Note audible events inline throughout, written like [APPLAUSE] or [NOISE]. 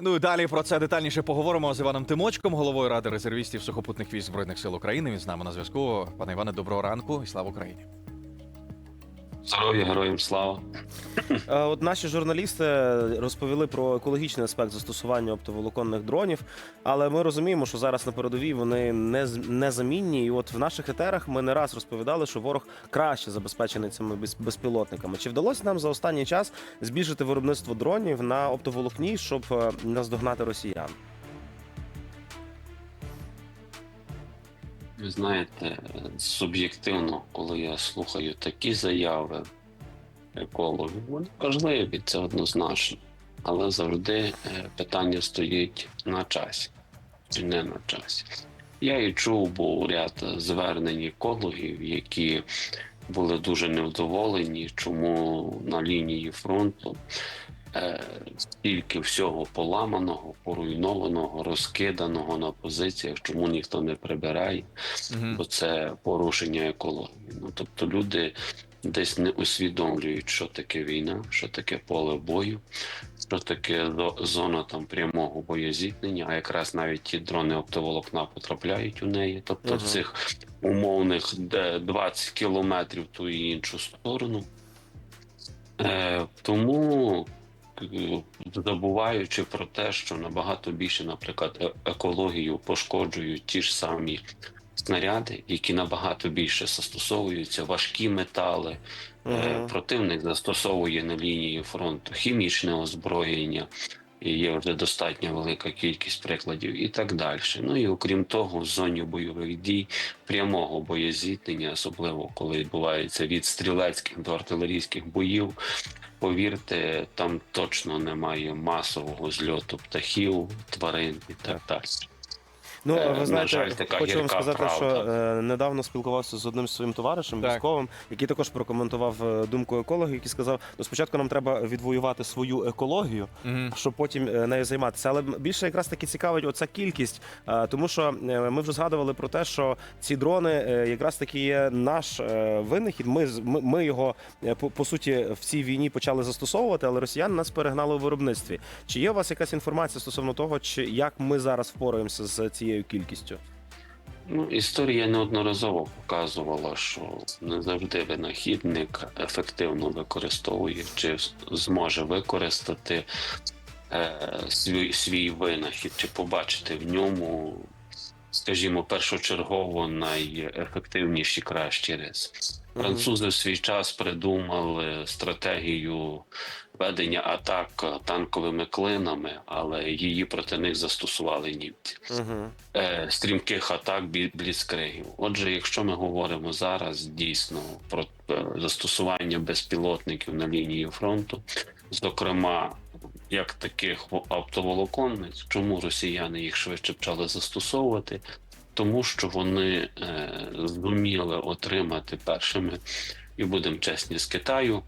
Ну і далі про це детальніше поговоримо з Іваном Тимочком, головою ради резервістів сухопутних військ збройних сил України. Він з нами на зв'язку. Пане Іване, доброго ранку і слава Україні. Здоров'я, героям слава. Е, От наші журналісти розповіли про екологічний аспект застосування оптоволоконних дронів, але ми розуміємо, що зараз на передовій вони не з- незамінні. І от в наших етерах ми не раз розповідали, що ворог краще забезпечений цими без- безпілотниками. Чи вдалося нам за останній час збільшити виробництво дронів на оптоволокні, щоб е, наздогнати росіян? Ви знаєте, суб'єктивно, коли я слухаю такі заяви екологів, вони важливі, це однозначно. Але завжди е, питання стоїть на часі чи не на часі. Я і чув, був ряд звернень екологів, які були дуже невдоволені, чому на лінії фронту стільки всього поламаного, поруйнованого, розкиданого на позиціях, чому ніхто не прибирає бо це порушення екології. Ну тобто люди десь не усвідомлюють, що таке війна, що таке поле бою, що таке зона там прямого боєзіткнення, а якраз навіть ті дрони оптоволокна потрапляють у неї. Тобто Ага. цих умовних 20 кілометрів ту і іншу сторону. Е, тому е, забуваючи про те, що набагато більше, наприклад, е- екологію пошкоджують ті ж самі снаряди, які набагато більше застосовуються, важкі метали. Е. Противник застосовує на лінії фронту хімічне озброєння. І є вже достатньо велика кількість прикладів і так далі. Ну і окрім того, в зоні бойових дій прямого боєзіткнення, особливо коли відбувається від стрілецьких до артилерійських боїв, повірте, там точно немає масового зльоту птахів, тварин і так далі. Ну, Е, ви на знаєте, жаль, така хочу вам гірка сказати, правда. що е, недавно спілкувався з одним своїм товаришем Так. військовим, який також прокоментував е, думку екологів, який сказав: ну спочатку нам треба відвоювати свою екологію, Мгм. щоб потім е, нею займатися. Але більше якраз таки цікавить оця кількість, е, тому що е, ми вже згадували про те, що ці дрони е, якраз таки є наш е, винахід. Ми з- ми, ми його е, по, по суті в цій війні почали застосовувати, але росіяни нас перегнали у виробництві. Чи є у вас якась інформація стосовно того, чи як ми зараз впораємося з цією кількістю? Ну, історія неодноразово показувала, що не завжди винахідник ефективно використовує чи зможе використати е, свій, свій винахід, чи побачити в ньому, скажімо, першочергово найефективніші кращі риси. Французи в свій час придумали стратегію ведення атак танковими клинами, але її проти них застосували німці Угу. е, стрімких атак бліцкригів. Отже, якщо ми говоримо зараз дійсно про е, застосування безпілотників на лінії фронту, зокрема як таких оптоволоконних, чому росіяни їх швидше почали застосовувати? Тому що вони е, зуміли отримати першими, і будемо чесні з Китаю.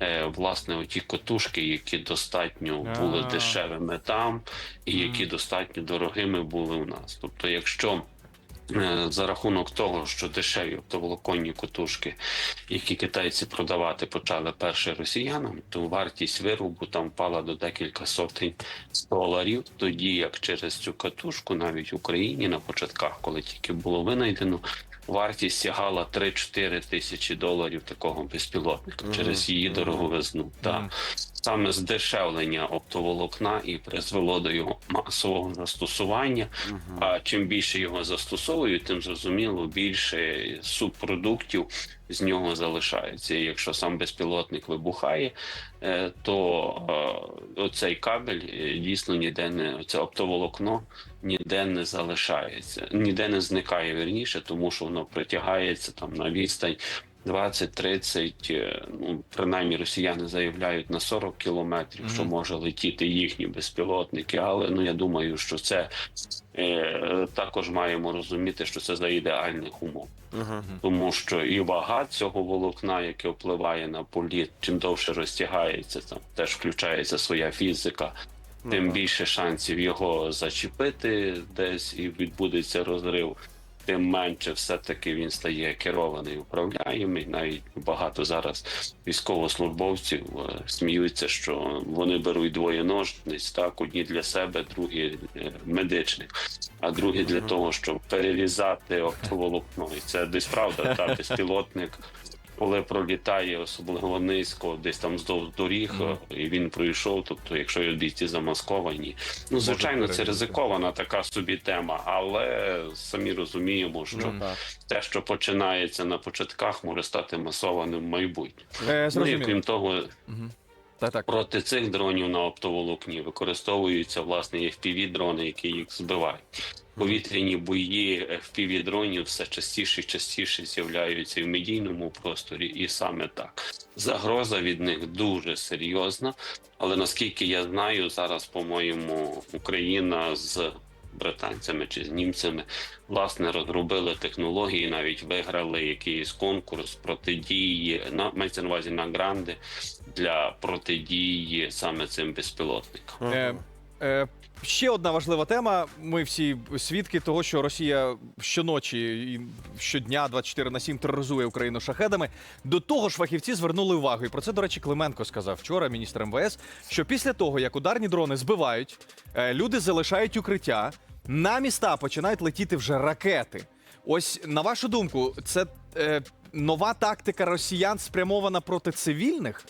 Е, Власне, оті котушки, які достатньо були А. дешевими там, і які достатньо дорогими були у нас. Тобто, якщо е, за рахунок того, що дешеві оптоволоконні котушки, які китайці продавати почали перше росіянам, то вартість виробу там впала до декілька сотень доларів. Тоді як через цю катушку, навіть в Україні на початках, коли тільки було винайдено. Вартість сягала 3-4 тисячі доларів такого безпілотника Мгм. через її дороговизну. Так Мгм. Саме здешевлення оптоволокна і призвело до його масового застосування. А чим більше його застосовують, тим зрозуміло більше субпродуктів з нього залишається. І якщо сам безпілотник вибухає, е, то е, оцей кабель е, дійсно ніде не це оптоволокно ніде не залишається, ніде не зникає вірніше, тому що воно притягається там на відстань. 20-30, е, ну принаймні росіяни заявляють на 40 кілометрів, що може летіти їхні безпілотники. Але ну я думаю, що це е, також маємо розуміти, що це за ідеальних умов, Угу. тому що і вага цього волокна, яке впливає на політ, чим довше розтягається, там теж включається своя фізика. Тим більше шансів його зачепити десь і відбудеться розрив. Тим менше все-таки він стає керований, управляємий. Навіть багато зараз військовослужбовців е, сміються, що вони беруть двоє ножниць, так одні для себе, другі е, медичних, а другі для того, щоб перерізати оптоволокно. І це десь правда, та безпілотник. [LAUGHS] Коли пролітає особливо низько, десь там вздовж доріг, mm. і він пройшов. Тобто, якщо його бійці замасковані, ну звичайно, це ризикована така собі тема, але самі розуміємо, що mm. те, що починається на початках, може стати масованим в майбутньому. Е, Ну і крім того, Мгм. Так, так. проти цих дронів на оптоволокні використовуються власне fpv дрони, які їх збивають. Повітряні бої fpv дронів все частіше і частіше з'являються і в медійному просторі, і саме так загроза від них дуже серйозна. Але наскільки я знаю, зараз, по-моєму, Україна з британцями чи з німцями власне розробили технології, навіть виграли якийсь конкурс протидії на мається на увазі на гранди для протидії саме цим безпілотникам. Е, Е, ще одна важлива тема. Ми всі свідки того, що Росія щоночі і щодня 24 на 7 тероризує Україну шахедами. До того ж, фахівці звернули увагу, і про це, до речі, Клименко сказав вчора, міністр МВС, що після того, як ударні дрони збивають, е, люди залишають укриття, на міста починають летіти вже ракети. Ось на вашу думку, це е, нова тактика росіян спрямована проти цивільних?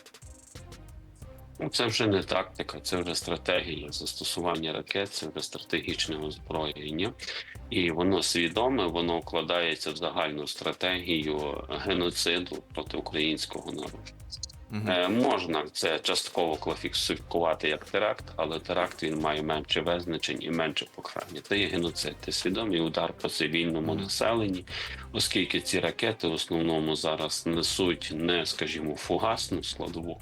Ну, Це вже не тактика, це вже стратегія застосування ракет, це вже стратегічне озброєння, і воно свідоме, воно вкладається в загальну стратегію геноциду проти українського народу. Е, можна це частково класифікувати як теракт, але теракт він має менше визначень і менше покарання. Це є геноцид, це свідомий удар по цивільному населенні, оскільки ці ракети в основному зараз несуть не, скажімо, фугасну складову,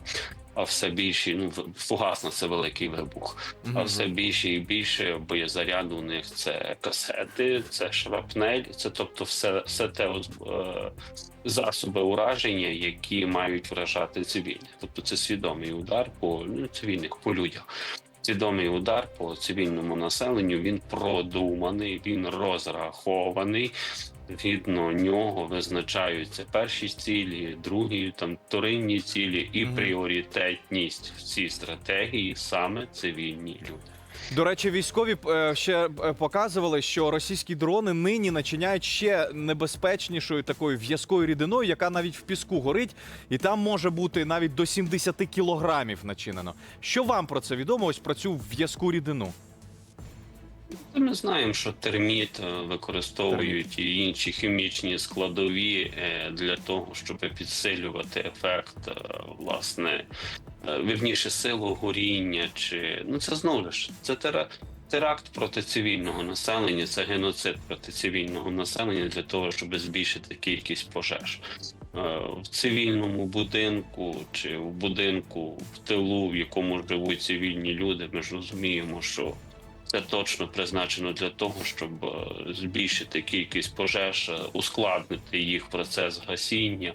а все більше, ну фугасна це великий вибух. А все більше і більше боєзаряду у них це касети, це шрапнель, це тобто все, все те оз- е, засоби ураження, які мають вражати цивільних. Тобто це свідомий удар по ну, цивільних, по людях. Свідомий удар по цивільному населенню він продуманий, він розрахований. Згідно нього визначаються перші цілі, другі там вторинні цілі і пріоритетність в цій стратегії саме цивільні люди. До речі, військові е, ще е, показували, що російські дрони нині начиняють ще небезпечнішою такою в'язкою рідиною, яка навіть в піску горить, і там може бути навіть до 70 кілограмів начинено. Що вам про це відомо? Ось про цю в'язку рідину? Та Ми знаємо, що терміт е, використовують і інші хімічні складові е, для того, щоб підсилювати ефект, е, власне, вірніше силу горіння. Чи ну це знову ж це тера- теракт проти цивільного населення, це геноцид проти цивільного населення для того, щоб збільшити кількість пожеж. В цивільному будинку чи в будинку в тилу, в якому живуть цивільні люди, ми ж розуміємо, що це точно призначено для того, щоб е, збільшити кількість пожеж, е, ускладнити їх процес гасіння.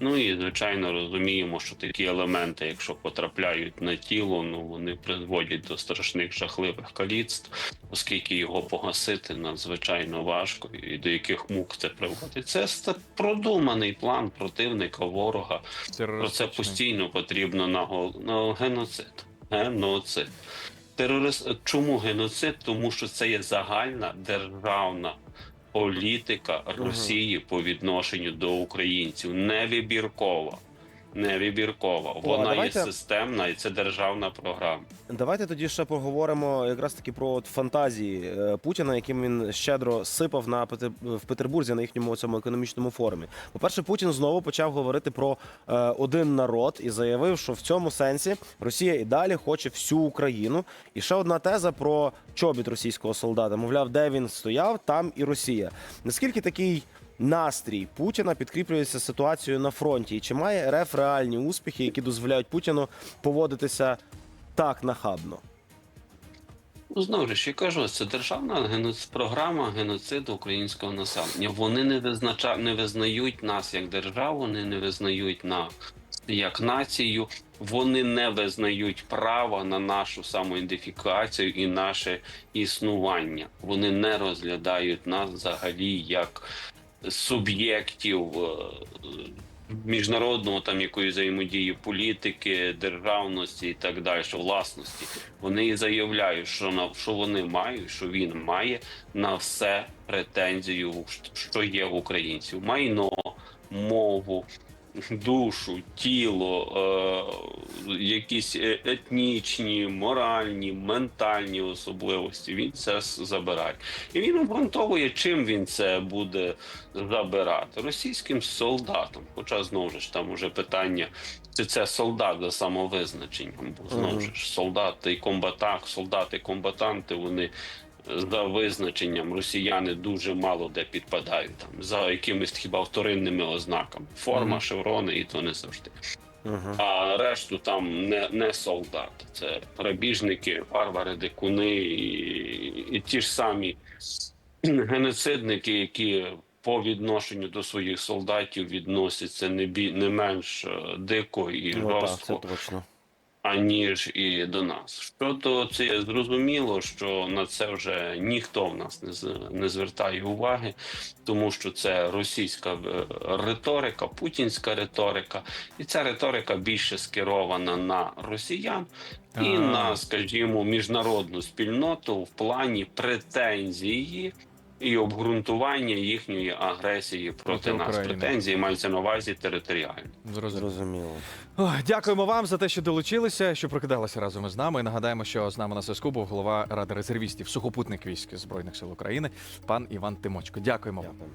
Ну і звичайно розуміємо, що такі елементи, якщо потрапляють на тіло, ну вони призводять до страшних жахливих каліцтв, оскільки його погасити надзвичайно важко, і до яких мук це приводить. Це продуманий план противника ворога. Про це постійно потрібно нагол... на геноцид. Геноцид. Терорист... Чому геноцид? Тому що це є загальна державна політика Росії по відношенню до українців. Не вибіркова. Не вибіркова. Вона давайте- є системна і це державна програма. Давайте тоді ще поговоримо якраз таки про от фантазії е, Путіна, яким він щедро сипав на в Петербурзі на їхньому цьому економічному форумі. По-перше, Путін знову почав говорити про е, один народ і заявив, що в цьому сенсі Росія і далі хоче всю Україну. І ще одна теза про чобіт російського солдата. Мовляв, де він стояв, там і Росія. Наскільки такий настрій Путіна підкріплюється ситуацією на фронті? І чи має РФ реальні успіхи, які дозволяють Путіну поводитися так нахабно? Ну, знову ж я кажу, це державна геноц... програма геноциду українського населення. Вони не визнача... не визнають нас як державу, вони не визнають нас як націю, вони не визнають права на нашу самоідентифікацію і наше існування. Вони не розглядають нас взагалі як суб'єктів е, міжнародного там якої взаємодії політики, державності і так далі, власності. Вони і заявляють, що на що вони мають, що він має на все претензію, що є в українців: майно, мову. Душу, тіло, е, якісь е- етнічні, моральні, ментальні особливості. Він це забирає. І він обґрунтовує, чим він це буде забирати російським солдатам. Хоча знову ж там уже питання, чи це солдат за самовизначенням, бо знову ж солдати і комбатант, солдати комбатанти вони. За визначенням росіяни дуже мало де підпадають там за якимись хіба вторинними ознаками. Форма, Мгм. шеврони, і то не завжди. Угу. А решту там не, не солдати. Це грабіжники, варвари, дикуни і, і ті ж самі геноцидники, які по відношенню до своїх солдатів відносяться не бі не менш е, дико і Ну, жорстко, точно. Аніж і до нас. Щодо це зрозуміло, що на це вже ніхто в нас не не звертає уваги, тому що це російська е, риторика, путінська риторика, і ця риторика більше скерована на росіян і А. на, скажімо, міжнародну спільноту в плані претензії. І обґрунтування їхньої агресії проти, Проти нас. України. Претензії маються на увазі територіально. Зрозуміло. Ох, Дякуємо вам за те, що долучилися, що прокидалися разом із нами. Нагадаємо, що з нами на зв'язку був голова ради резервістів сухопутних військ збройних сил України, пан Іван Тимочко. Дякуємо вам. Дякую.